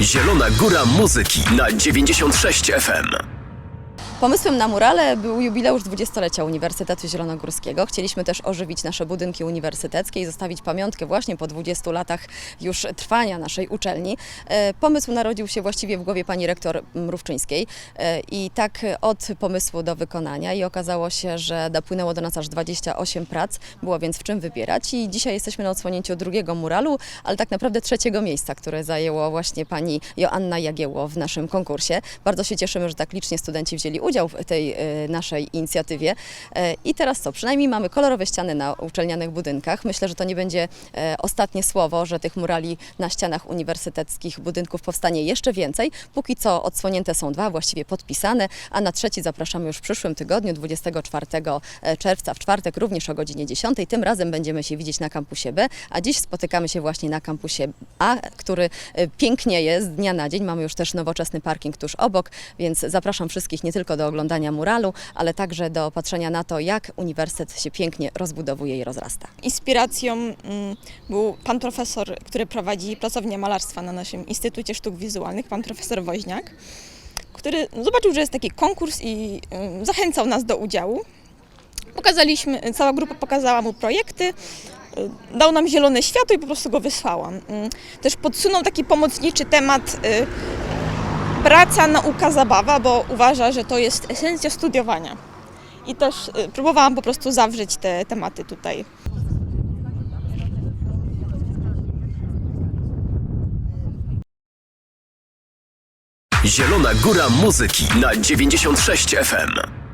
Zielona Góra Muzyki na 96 FM. Pomysłem na murale był jubileusz 20-lecia Uniwersytetu Zielonogórskiego. Chcieliśmy też ożywić nasze budynki uniwersyteckie i zostawić pamiątkę właśnie po 20 latach już trwania naszej uczelni. E, Pomysł narodził się właściwie w głowie pani rektor Mrówczyńskiej E, i tak od pomysłu do wykonania i okazało się, że dopłynęło do nas aż 28 prac, było więc w czym wybierać i dzisiaj jesteśmy na odsłonięciu drugiego muralu, ale tak naprawdę trzeciego miejsca, które zajęło właśnie pani Joanna Jagiełło w naszym konkursie. Bardzo się cieszymy, że tak licznie studenci wzięli udział w tej e, naszej inicjatywie. E, I teraz co? Przynajmniej mamy kolorowe ściany na uczelnianych budynkach. Myślę, że to nie będzie e, ostatnie słowo, że tych murali na ścianach uniwersyteckich budynków powstanie jeszcze więcej. Póki co odsłonięte są dwa, właściwie podpisane, a na trzeci zapraszamy już w przyszłym tygodniu, 24 czerwca, w czwartek również o godzinie 10. Tym razem będziemy się widzieć na kampusie B, a dziś spotykamy się właśnie na kampusie A, który pięknieje z dnia na dzień. Mamy już też nowoczesny parking tuż obok, więc zapraszam wszystkich nie tylko do oglądania muralu, ale także do patrzenia na to, jak uniwersytet się pięknie rozbudowuje i rozrasta. Inspiracją mm, był pan profesor, który prowadzi pracownię malarstwa na naszym Instytucie Sztuk Wizualnych, pan profesor Woźniak, który zobaczył, że jest taki konkurs i ym, zachęcał nas do udziału. Pokazaliśmy, cała grupa pokazała mu projekty, y, dał nam zielone światło i po prostu go wysłałam. Ym, Też podsunął taki pomocniczy temat y, praca, nauka, zabawa, bo uważa, że to jest esencja studiowania. I też y, próbowałam po prostu zawrzeć te tematy tutaj. Zielona Góra Muzyki na 96 FM.